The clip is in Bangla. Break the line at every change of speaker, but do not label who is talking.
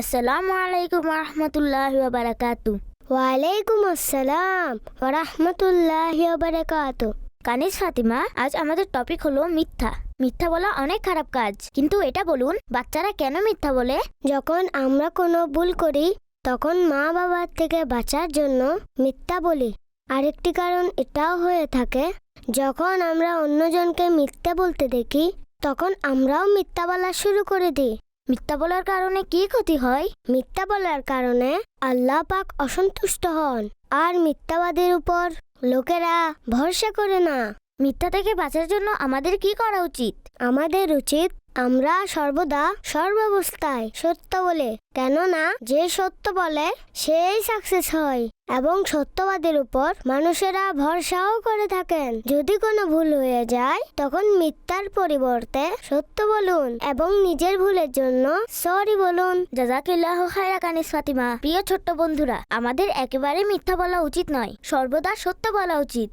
আসসালামু আলাইকুম রহমতুল্লাহ বারাকাতু
ওয়ালাইকুম আসসালাম ওরহমতুল্লাহ বারাকাত
কানিস ফাতিমা আজ আমাদের টপিক হলো মিথ্যা। মিথ্যা বলা অনেক খারাপ কাজ কিন্তু এটা বলুন বাচ্চারা কেন মিথ্যা বলে?
যখন আমরা কোনো ভুল করি তখন মা বাবার থেকে বাঁচার জন্য মিথ্যা বলি। আরেকটি কারণ এটাও হয়ে থাকে যখন আমরা অন্যজনকে মিথ্যা বলতে দেখি তখন আমরাও মিথ্যা বলা শুরু করে দিই।
মিথ্যা বলার কারণে কি ক্ষতি হয়?
মিথ্যা বলার কারণে আল্লাহ পাক অসন্তুষ্ট হন। আর মিথ্যাবাদের উপর লোকেরা ভরসা করে না।
মিথ্যা থেকে বাঁচার জন্য আমাদের কি করা উচিত?
আমাদের উচিত আমরা সর্বদা সর্বাবস্থায় সত্য বলে, কেননা যে সত্য বলে, সেই সাকসেস হয় এবং সত্যবাদের উপর মানুষেরা ভরসাও করে থাকেন। যদি কোনো ভুল হয়ে যায়, তখন মিথ্যার পরিবর্তে সত্য বলুন এবং নিজের ভুলের জন্য সরি বলুন।
জাজাকিল্লাহ খায়রা কানিস ফাতিমা। প্রিয় ছোট্ট বন্ধুরা, আমাদের একেবারে মিথ্যা বলা উচিত নয়, সর্বদা সত্য বলা উচিত।